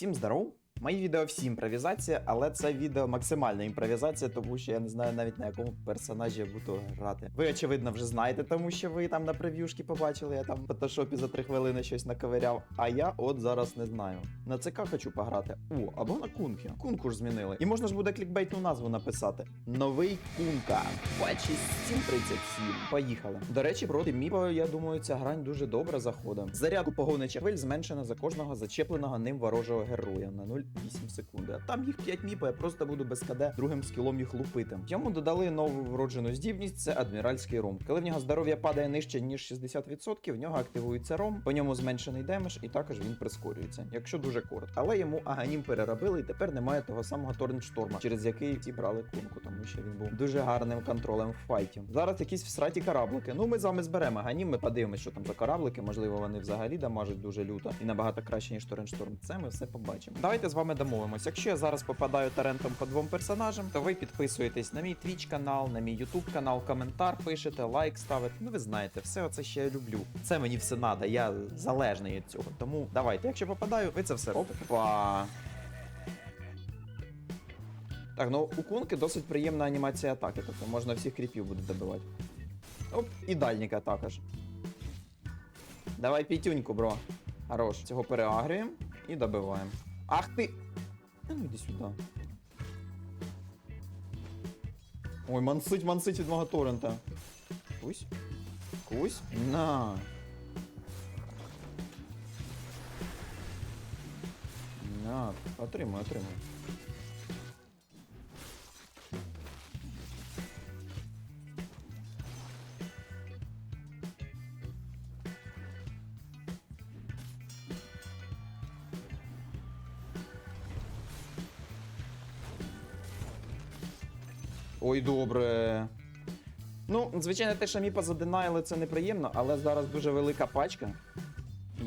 Всім здоров! Мої відео всі імпровізація, але це відео максимальна імпровізація, тому що я не знаю навіть на якому персонажі я буду грати. Ви, очевидно, вже знаєте, тому що ви там на прев'юшки побачили, я там в фотошопі за 3 хвилини щось наковиряв. А я от зараз не знаю. На ЦК хочу пограти. О, або на кунки. Кунку ж змінили. І можна ж буде клікбейтну назву написати. Новий кунка. Бачі 737. Поїхали. До речі, проти Міпо, я думаю, ця грань дуже добре заходить. Зарядку погонича хвиль зменшена за кожного зачепленого ним ворожого героя на 0,8 секунди. А там їх 5 міпо, я просто буду без КД другим скілом їх лупити. Йому додали нову вроджену здібність, це адміральський ром. Коли в нього здоров'я падає нижче, ніж 60%, в нього активується ром, по ньому зменшений демедж, і також він прискорюється, якщо дуже коротко. Але йому аганім переробили, і тепер немає того самого Торншторма, через який ті брали кунку, тому що він був дуже гарним контролем в файті. Зараз якісь всраті кораблики. Ну ми з вами зберемо аганім, ми подивимося, що там за кораблики. Можливо, вони взагалі дамажать дуже люто і набагато краще, ніж Торншторм. Це ми все побачимо. Давайте з вами домовимось. Якщо я зараз попадаю тарентом по двом персонажам, то ви підписуєтесь на мій Twitch канал, на мій YouTube канал, коментар пишете, лайк ставите. Ну ви знаєте, все оце ще я люблю. Це мені все надо, я залежний від цього. Тому давайте, якщо попадаю, ви це все робите. Па. Так, ну у кунки досить приємна анімація атаки, тобто можна всіх кріпів буде добивати. Оп, і дальніка також. Давай п'ятюньку, бро. Хорош. Цього переагрюємо і добиваємо. Ах ти! А ну йди сюди. Ой, мансить, мансить від мого торрента. Кусь. Кусь. На. На, отримай, отримай. Ой, добре. Ну, звичайно, те, що Міпа задинайли, це неприємно, але зараз дуже велика пачка.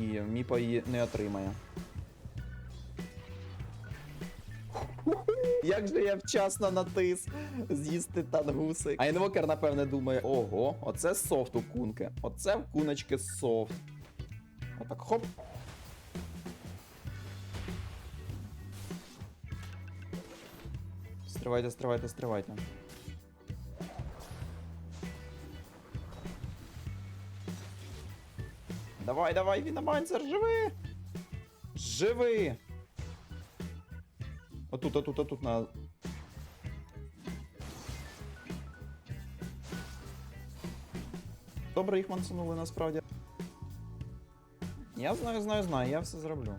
І Міпа її не отримає. Як же я вчасно натис з'їсти тангусик. А інвокер, напевне, думає: ого, оце софт у кунки. Оце в куночки софт. Отак хоп. Стривайте, стривайте, стривайте. Давай, давай, Віномансер, живи! Живи! Отут, отут, отут на. Добре їх мансанули насправді. Я знаю, знаю, знаю, я все зроблю.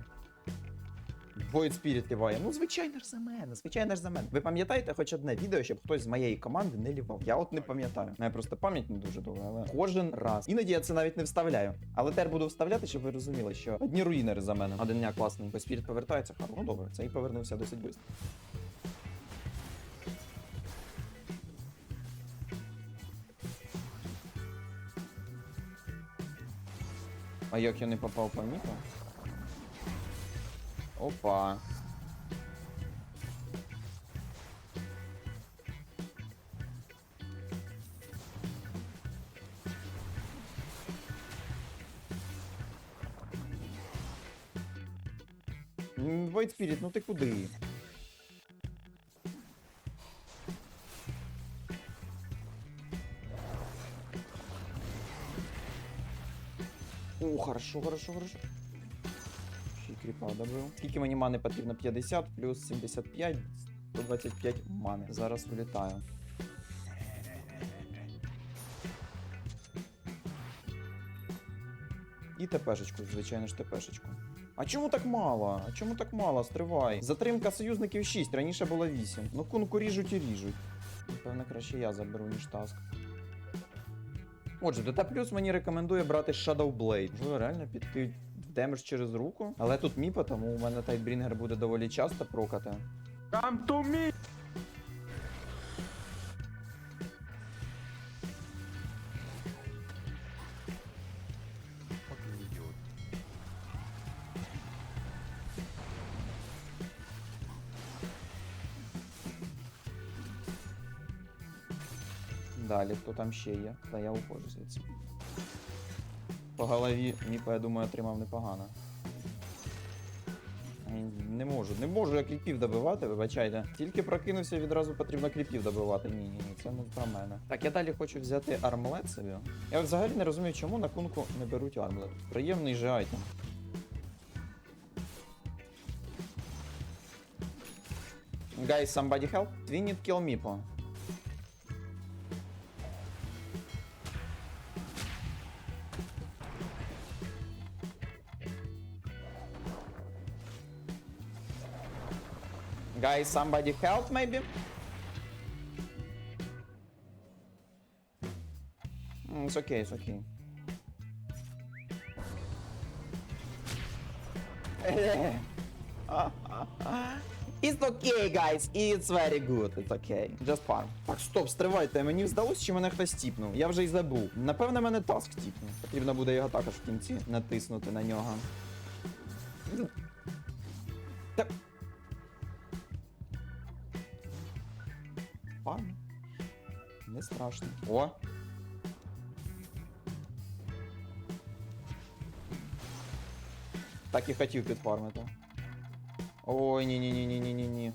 Void Spirit ліває. Ну, звичайно ж за мене, звичайно ж за мене. Ви пам'ятаєте хоч одне відео, щоб хтось з моєї команди не лівав? Я от не пам'ятаю. У мене просто пам'ять не дуже добра, але кожен раз. Іноді я це навіть не вставляю. Але тепер буду вставляти, щоб ви розуміли, що одні руїнери за мене. Один дня класний. Void Spirit повертається. Ха, ну добре, це і повернувся досить швидко. А як я не попав по міку? Опа. Void Spirit, ну ти куди? О, хорошо, хорошо, хорошо. Кріпа добив. Скільки мені мани потрібно? 50 плюс 75, 125 мани. Зараз вилітаю. І ТПшечку, звичайно ж, ТПшечку. А чому так мало? А чому так мало? Стривай. Затримка союзників 6, раніше було 8. Ну кунку ріжуть і ріжуть. Напевно, краще я заберу, ніж таск. Отже, ДТ плюс мені рекомендує брати Shadow Blade. Можливо, реально піти демедж через руку. Але тут міпа, тому у мене Тайтбрінгер буде доволі часто прокати. Come to me! Далі, хто там ще є? Та я уходжу звідси. По голові Міпа, я думаю, отримав непогано. Не можу, не можу я кріпів добивати, вибачайте. Тільки прокинувся, відразу потрібно кріпів добивати. Ні, ні, ні, це не про мене. Так, я далі хочу взяти армлет собі. Я взагалі не розумію, чому на кунку не беруть армлет. Приємний же айтем. Guys, somebody help? We need kill Meepo. Guys, somebody help maybe? Mm, it's okay, it's okay. It's okay, guys, it's very good, it's okay. Just farm. Так, стоп, стривайте, мені здалося, чи мене хтось тіпнув. Я вже й забув. Напевно, мене таск тіпнув. Потрібно буде його також в кінці натиснути на нього. Страшно. О! Так і хотів підфармити. Ой, ні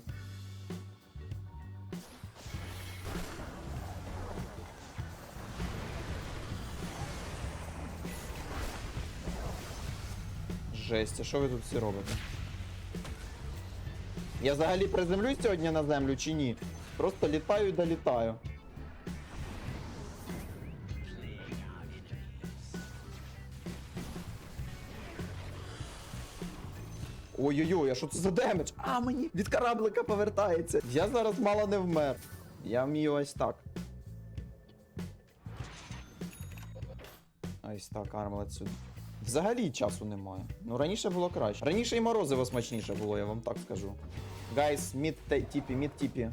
Жесть, а що ви тут всі робите? Я взагалі приземлюсь сьогодні на землю чи ні? Просто літаю і долітаю. Ой-ой-ой, а що це за демедж? А, мені від кораблика повертається. Я зараз мало не вмер. Я вмію ось так. Ось так, армлет сюди. Взагалі часу немає. Ну раніше було краще. Раніше і морозиво смачніше було, я вам так скажу. Гайс, мід тіпі, мід тіпі.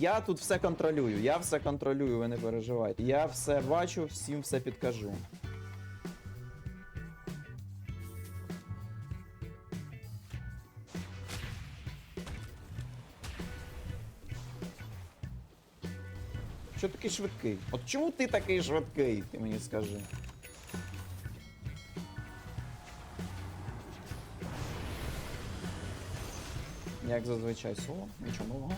Я тут все контролюю, я все контролюю, ви не переживайте. Я все бачу, всім все підкажу. Такий швидкий? От чому ти такий швидкий, ти мені скажи? Як зазвичай соло, нічого нового.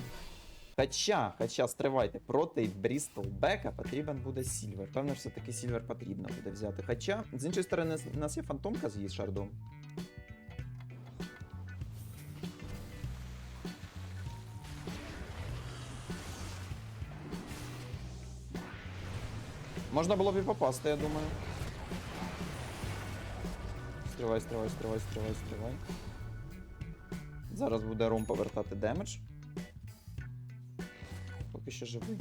Хоча, хоча, стривайте, проти Брістол Бека потрібен буде Сільвер. Певно, все-таки Сільвер потрібно буде взяти. Хоча, з іншої сторони, у нас є фантомка з її шардом. Можна було б і попасти, я думаю. Стривай, стривай, стривай, стривай, стривай. Зараз буде ром повертати демедж. Поки що живий.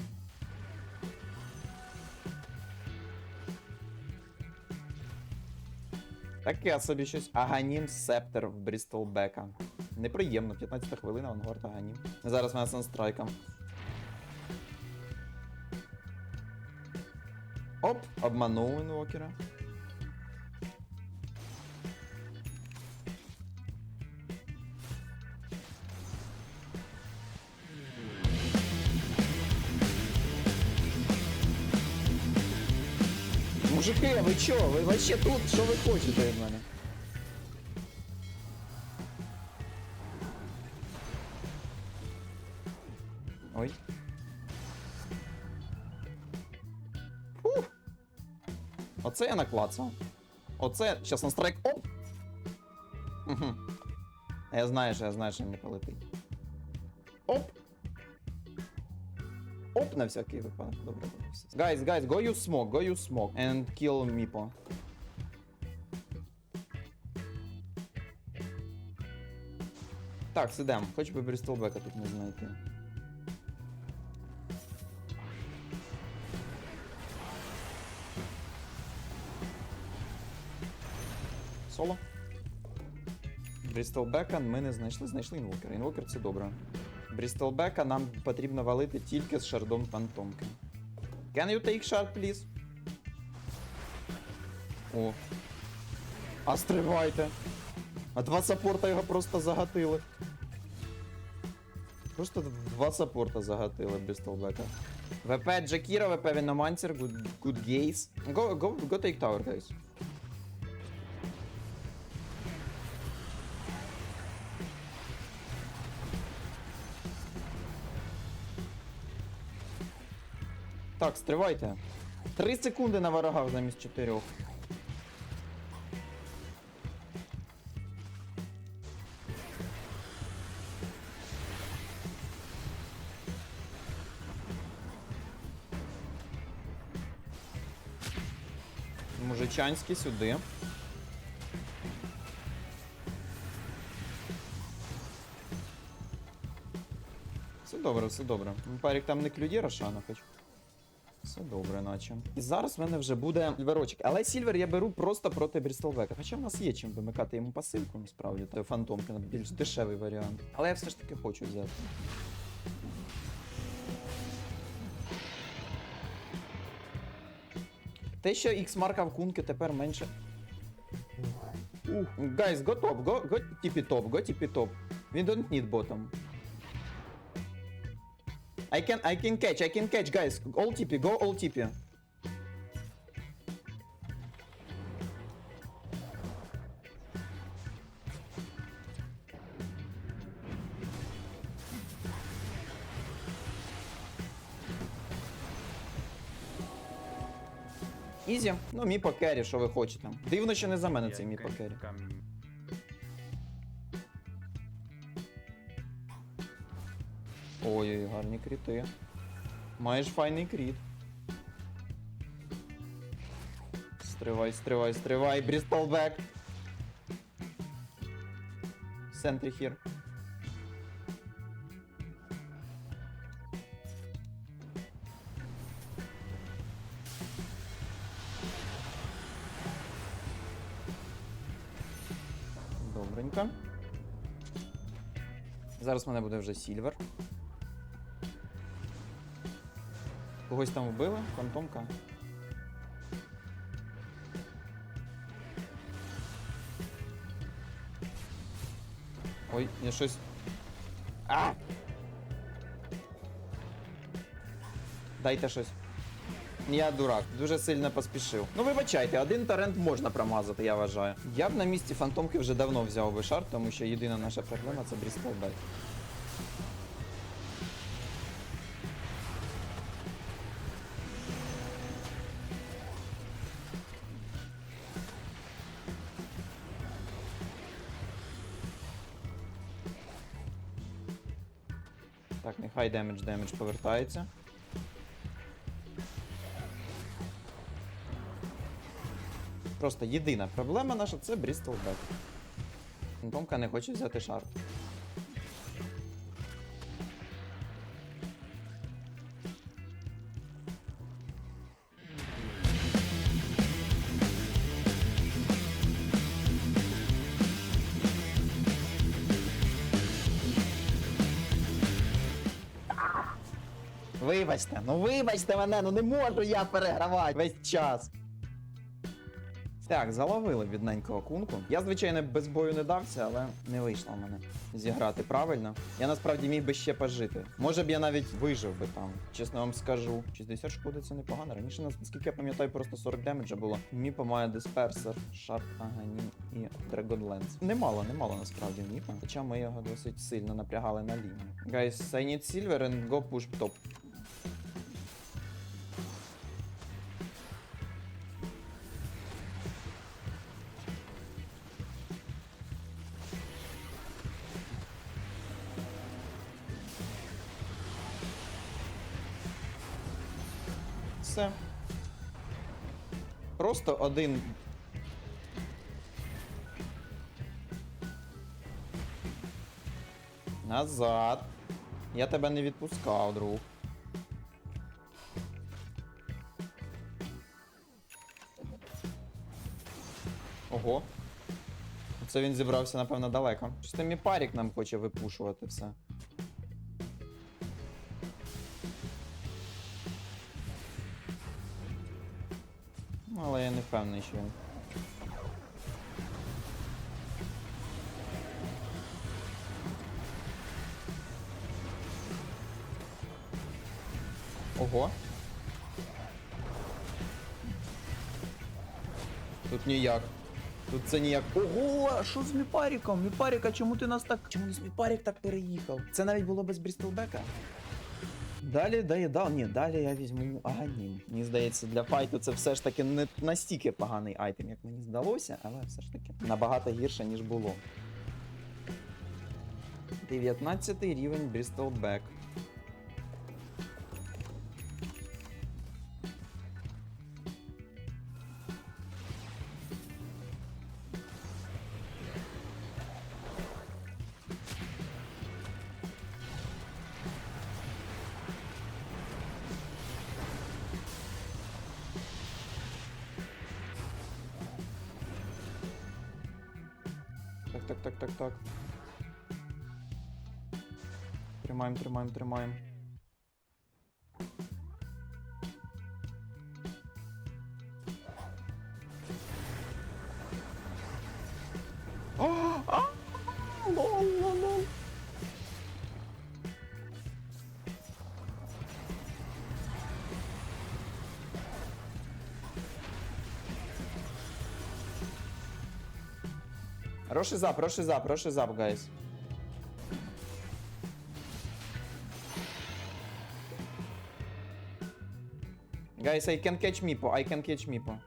Таке собі щось. Аганім Септер в Брістол Бека. Неприємно, 15 хвилина, Авангард Аганім. Зараз мене санстрайком. Оп, обманув інвокера. Мужики, а ви чо? Ви вообще тут? Що ви хочете від мене? Оце я наклацав. Оце. Щас на страйк. Оп! Я знаю, що я знаю, що не полетить. Оп! Оп, на всякий випадок. Добре, добре. все. Guys, guys, go use smoke, go use smoke and kill Mipo. Так, сидем. Хоч би Брістолбека тут не знайти. Соло. Брістолбека ми не знайшли, знайшли інвокера. Інвокер це добре. Брістолбека нам потрібно валити тільки з шардом фантомки. Can you take shard, please? О. А стривайте. А два саппорта його просто загатили. Просто два саппорта загатили Брістолбека. ВП Джакіра, ВП Віномансер, good, good gaze. Go, go, go take tower, guys. Так, стривайте. Три секунди на ворогах замість чотирьох. Мужичанський сюди. Все добре, все добре. Парік там не клює Рошана хоч. Все добре, наче. І зараз в мене вже буде сільверочок. Але сільвер я беру просто проти Брістолбека. Хоча в нас є чим вимикати йому пасивку, насправді, то фантомки більш дешевий варіант. Але я все ж таки хочу взяти. Те, що X-марка в кунки тепер менше. Guys, go top, go, go tippy top, go tippy. We don't need bottom. I can I can catch, I can catch, guys. All TP, go all TP. Ізі. Ну, мій по керрі, що ви хочете. Дивно, що не за мене цей мій по керрі. Ой-ой, гарні кріти. Маєш файний кріт. Стривай, стривай, стривай, Брістолбек. В центрі хір. Добренько. Зараз в мене буде вже сільвер. Когось там вбили? Фантомка. Ой, я щось. А! Дайте щось. Я дурак, дуже сильно поспішив. Ну вибачайте, один торрент можна промазати, я вважаю. Я б на місці фантомки вже давно взяв би шарт, тому що єдина наша проблема це Брістол Нехай демедж, демедж повертається. Просто єдина проблема наша це Брістл Бек. Помка не хоче взяти шарт. Вибачте, ну вибачте мене, ну не можу я перегравати весь час. Так, заловили бідненького кунку. Я, звичайно, без бою не дався, але не вийшло в мене зіграти правильно. Я насправді міг би ще пожити. Може б я навіть вижив би там. Чесно вам скажу. 60 шкоди це непогано. Раніше, наскільки я пам'ятаю, просто 40 демеджа було. Міпа має дисперсер, шарп аганім і Dragonlance. Немало, немало насправді Міпа. Хоча ми його досить сильно напрягали на лінію. Guys, I need silver and go push top. Просто один. Назад. Я тебе не відпускав, друг. Ого. Це він зібрався, напевно, далеко. Щось там і парік нам хоче випушувати все. Впевнений, що. Ого. Тут ніяк. Тут це ніяк. Ого, а що з Міпаріком? Міпарік, а чому ти нас так. Чому нас Міпарік так переїхав? Це навіть було без Брістолбека. Далі доїдав. Ні, далі я візьму аганім. Мені здається, для файту це все ж таки не настільки поганий айтем, як мені здалося, але все ж таки набагато гірше, ніж було. 19 рівень Bristol Так, так, так. Тримаємо, тримаємо, тримаємо. Хороший зап, хороший зап, хороший зап, гайс. Guys, I can catch Mipo, I can catch Mipo.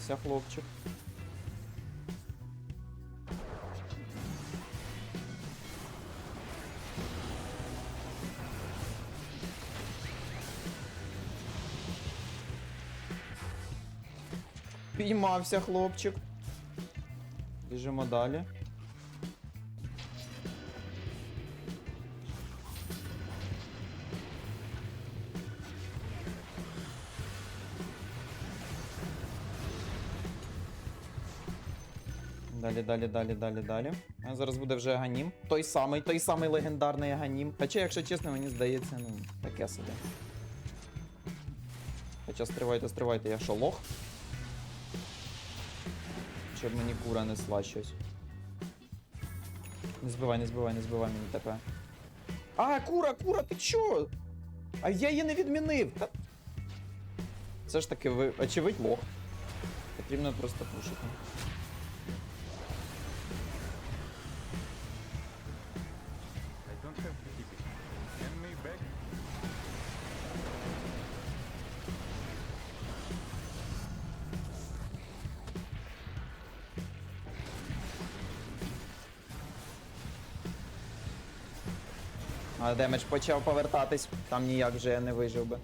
Піймався, хлопчик. Піймався, хлопчик. Біжимо далі. Далі, далі, далі, далі, далі. Зараз буде вже Ганім. Той самий, той самий легендарний Ганім. Хоча, якщо чесно, мені здається, ну, таке собі. Хоча стривайте, стривайте, я що, лох? Щоб мені кура несла щось. Не збивай, не збивай, не збивай мені ТП. А, кура, кура, ти чо? А я її не відмінив. Та... Це ж таки ви, очевидь, лох. Потрібно просто пушити. А демедж почав повертатись, там ніяк вже я не вижив би.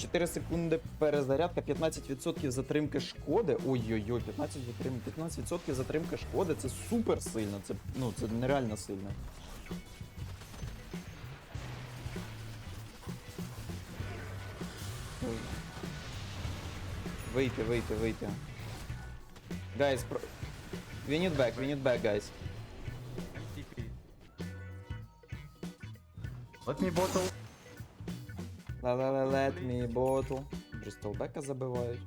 4 секунди перезарядка, 15% затримки шкоди. Ой-ой-ой, 15 затримки, 15% затримки шкоди це супер сильно. Це ну це нереально сильно. Вийти, вийти, вийти. Guys, про... we need back, we need back, guys. Let me bottle. Let me bottle. Бристолбека забивають.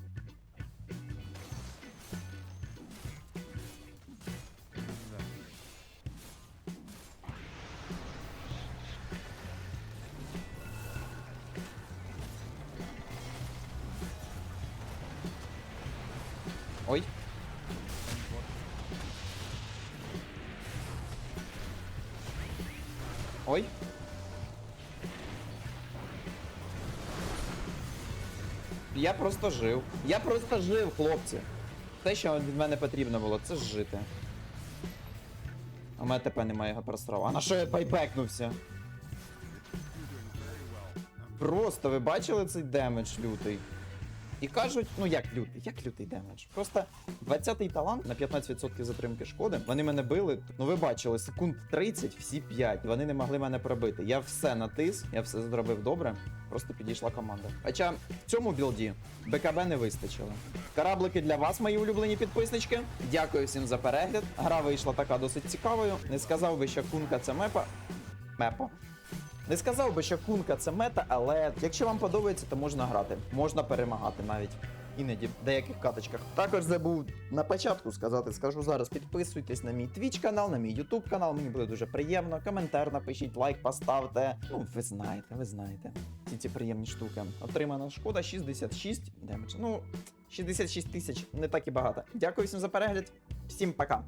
Просто жив. Я просто жив, хлопці. Те, що від мене потрібно було, це жити. А мене ТП немає його просрав. А на що я байпекнувся? Просто ви бачили цей демедж лютий? І кажуть, ну як лютий, як лютий демедж. Просто 20-й талант на 15% затримки шкоди. Вони мене били. Ну ви бачили, секунд 30, всі 5. Вони не могли мене пробити. Я все натис, я все зробив добре. Просто підійшла команда. Хоча в цьому білді БКБ не вистачило. Кораблики для вас, мої улюблені підписнички. Дякую всім за перегляд. Гра вийшла така досить цікавою. Не сказав би, що кунка це мепа. Мепа. Не сказав би, що кунка це мета, але якщо вам подобається, то можна грати. Можна перемагати навіть. Іноді в деяких каточках. Також забув на початку сказати, скажу зараз. Підписуйтесь на мій Twitch канал, на мій YouTube канал. Мені буде дуже приємно. Коментар напишіть, лайк поставте. Ну, ви знаєте, ви знаєте. Всі ці приємні штуки. Отримана шкода 66 демедж. Ну, 66 тисяч не так і багато. Дякую всім за перегляд. Всім пока.